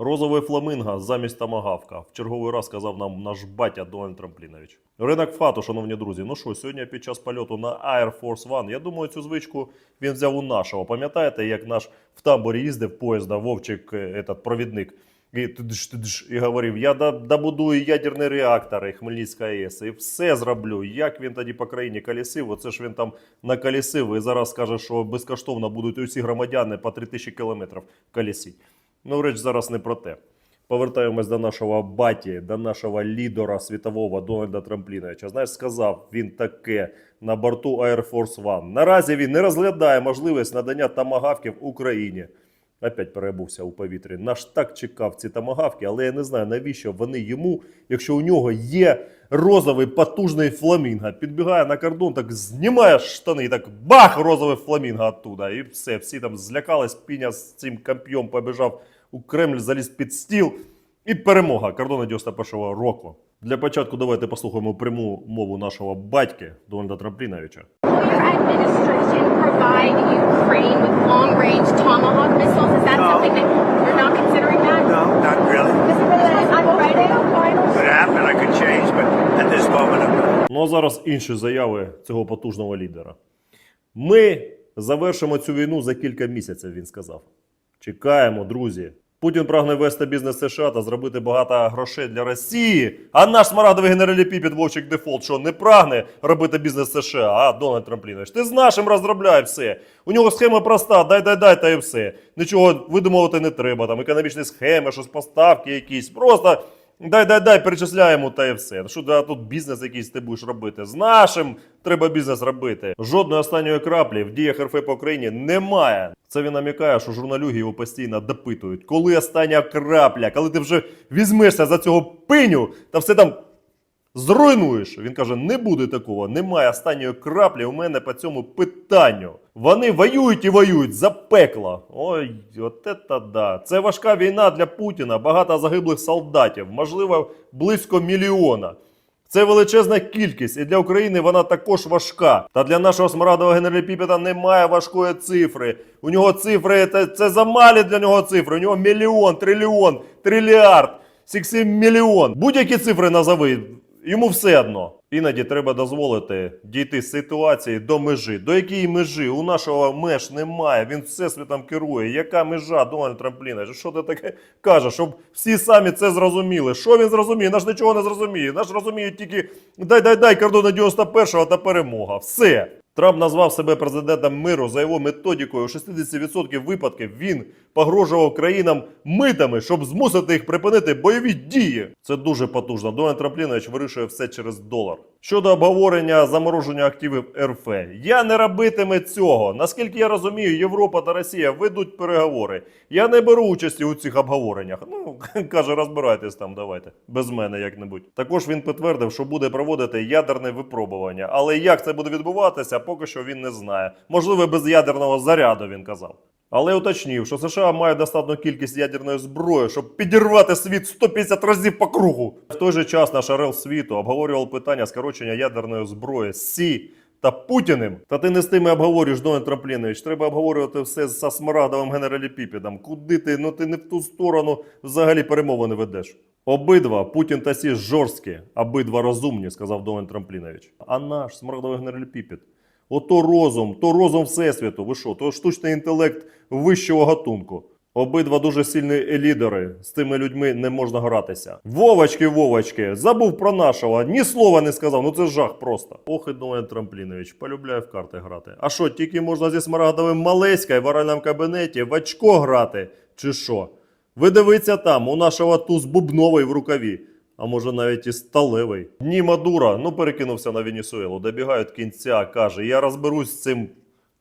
Розовий фламинго замість тамагавка. В черговий раз сказав нам наш батя Дональд Трамплінович. Ринок фату, шановні друзі. Ну що, сьогодні під час польоту на Air Force One, я думаю, цю звичку він взяв у нашого. Пам'ятаєте, як наш в тамбурі їздив поїзда Вовчик, е, этот провідник, і, тидиш, тидиш, і говорив: я добудую ядерні реактори Хмельницька АЕС і все зроблю. Як він тоді по країні колісив? Оце ж він там наколісив і зараз каже, що безкоштовно будуть усі громадяни по 3000 кілометрів колісі. Ну, реч зараз не про те. Повертаємось до нашого баті, до нашого лідера світового Дональда Трампліновича. Знаєш, сказав він таке на борту Air Force One. Наразі він не розглядає можливість надання тамагавків Україні. Опять перебувся у повітрі. Наш так чекав ці тамагавки, але я не знаю, навіщо вони йому, якщо у нього є розовий потужний фламінго. Підбігає на кордон, так знімає штани, і так бах! Розовий фламінго оттуда. І все, всі там злякались, піня з цим камп'йом побіжав у Кремль, заліз під стіл. І перемога кордону 91-го року. Для початку давайте послухаємо пряму мову нашого батьки Дональда Трампліновича. Ну а зараз інші заяви цього потужного лідера. Ми завершимо цю війну за кілька місяців, він сказав. Чекаємо, друзі. Путін прагне вести бізнес США та зробити багато грошей для Росії. А наш смарагдовий генераліпіпід Вовчик Дефолт, що не прагне робити бізнес США, а Дональд Трамплінович. Ти з нашим розробляй все. У нього схема проста, дай, дай, дай, та і все. Нічого видумувати не треба. Там економічні схеми, щось поставки якісь. Просто Дай, дай, дай, перечисляємо та і все. Ну Що да, тут бізнес якийсь ти будеш робити? З нашим треба бізнес робити. Жодної останньої краплі в діях РФ по Україні немає. Це він намікає, що журналюги його постійно допитують. Коли остання крапля, коли ти вже візьмешся за цього пиню та все там зруйнуєш. Він каже: не буде такого, немає останньої краплі у мене по цьому питанню. Вони воюють і воюють за пекло. Ой, от це да. Це важка війна для Путіна, багато загиблих солдатів, можливо, близько мільйона. Це величезна кількість, і для України вона також важка. Та для нашого смарадового генераліпіпеда немає важкої цифри. У нього цифри це, це замалі для нього цифри. У нього мільйон, трильйон, трильярд, сіксі мільйон. Будь-які цифри назови. Йому все одно. Іноді треба дозволити дійти з ситуації до межі. До якої межі? У нашого меж немає. Він все світом керує. Яка межа, Дональд Трампліна? Що ти таке кажеш? Щоб всі самі це зрозуміли. Що він зрозуміє? Наш нічого не зрозуміє. Наш розуміє тільки дай, дай, дай кордон 91-го та перемога. Все. Трамп назвав себе президентом миру за його методікою. У 60% випадків він погрожував країнам митами, щоб змусити їх припинити бойові дії. Це дуже потужно. Дональд Трамплінович вирішує все через долар. Щодо обговорення замороження активів РФ, я не робитиме цього. Наскільки я розумію, Європа та Росія ведуть переговори. Я не беру участі у цих обговореннях. Ну каже, розбирайтесь там, давайте без мене як-небудь. Також він підтвердив, що буде проводити ядерне випробування. Але як це буде відбуватися, поки що він не знає. Можливо, без ядерного заряду він казав. Але уточнив, що США має достатню кількість ядерної зброї, щоб підірвати світ 150 разів по кругу. В той же час наш орел світу обговорював питання скорочення ядерної зброї Сі та Путіним. Та ти не з тими обговорюєш, Дональд Трамплінович. Треба обговорювати все з смарагдовим генераліпіпідом. Куди ти? Ну ти не в ту сторону взагалі перемовини ведеш. Обидва Путін та Сі жорсткі, обидва розумні, сказав Дональд Трамплінович. А наш смарагдовий генераліпіпід. Ото розум, то розум Всесвіту. Ви що, то штучний інтелект вищого гатунку. Обидва дуже сильні лідери. З тими людьми не можна гратися. Вовочки, Вовочки, забув про нашого. Ні слова не сказав. Ну це жах просто. Ох і Дональд Трамплінович, полюбляє в карти грати. А що, тільки можна зі смарагдовим Малеська в оральному кабінеті в очко грати? Чи що? Ви дивіться там, у нашого туз бубновий в рукаві. А може навіть і сталевий. Дні Мадура, ну перекинувся на Венесуелу, добігають кінця, каже, я розберусь з цим,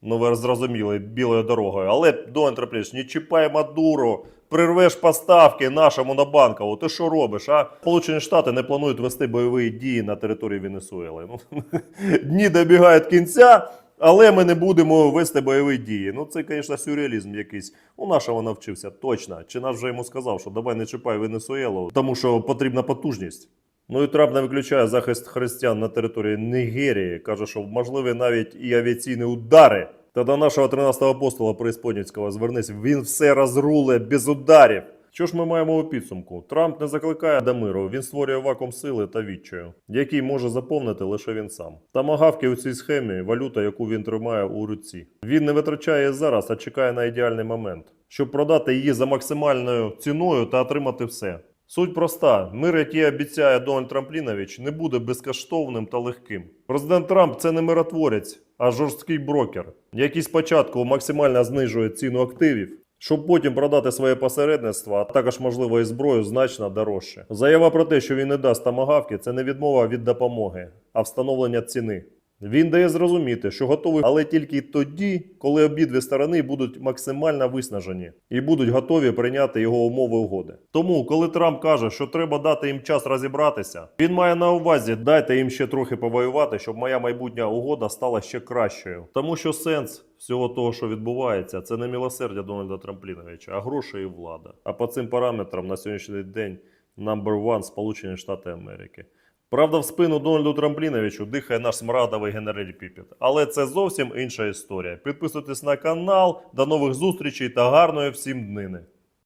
ну ви зрозуміли, білою дорогою. Але Дональд Трамплінович, не чіпай Мадуру, прирвеш поставки нашому на банкову. Ти що робиш? А Сполучені Штати не планують вести бойові дії на території Венесуели. Ну, дні добігають кінця. Але ми не будемо вести бойові дії. Ну це, звісно, сюрреалізм якийсь. У нашого навчився точно. Чи наш вже йому сказав, що давай не чіпай Венесуелу, тому що потрібна потужність. Ну і Трамп не виключає захист християн на території Нігерії. Каже, що можливі навіть і авіаційні удари. Та до нашого 13-го апостола Преісподнівського звернись, він все розруле без ударів. Що ж ми маємо у підсумку? Трамп не закликає до миру, він створює вакуум сили та відчаю, який може заповнити лише він сам. Тамагавки у цій схемі валюта, яку він тримає у руці. Він не витрачає зараз, а чекає на ідеальний момент, щоб продати її за максимальною ціною та отримати все. Суть проста: мир, який обіцяє Дональд Трамплінович, не буде безкоштовним та легким. Президент Трамп це не миротворець, а жорсткий брокер, який спочатку максимально знижує ціну активів, щоб потім продати своє посередництво, а також можливо і зброю значно дорожче. Заява про те, що він не дасть тамагавки, це не відмова від допомоги, а встановлення ціни. Він дає зрозуміти, що готовий, але тільки тоді, коли обидві сторони будуть максимально виснажені і будуть готові прийняти його умови угоди. Тому, коли Трамп каже, що треба дати їм час розібратися, він має на увазі дайте їм ще трохи повоювати, щоб моя майбутня угода стала ще кращою. Тому що сенс всього того, що відбувається, це не милосердя Дональда Трампліновича, а гроші і влада. А по цим параметрам на сьогоднішній день number one Сполучені Штати Америки. Правда, в спину Дональду Трампліновичу дихає наш смрадовий генераль Піпіт. Але це зовсім інша історія. Підписуйтесь на канал, до нових зустрічей та гарної всім днини.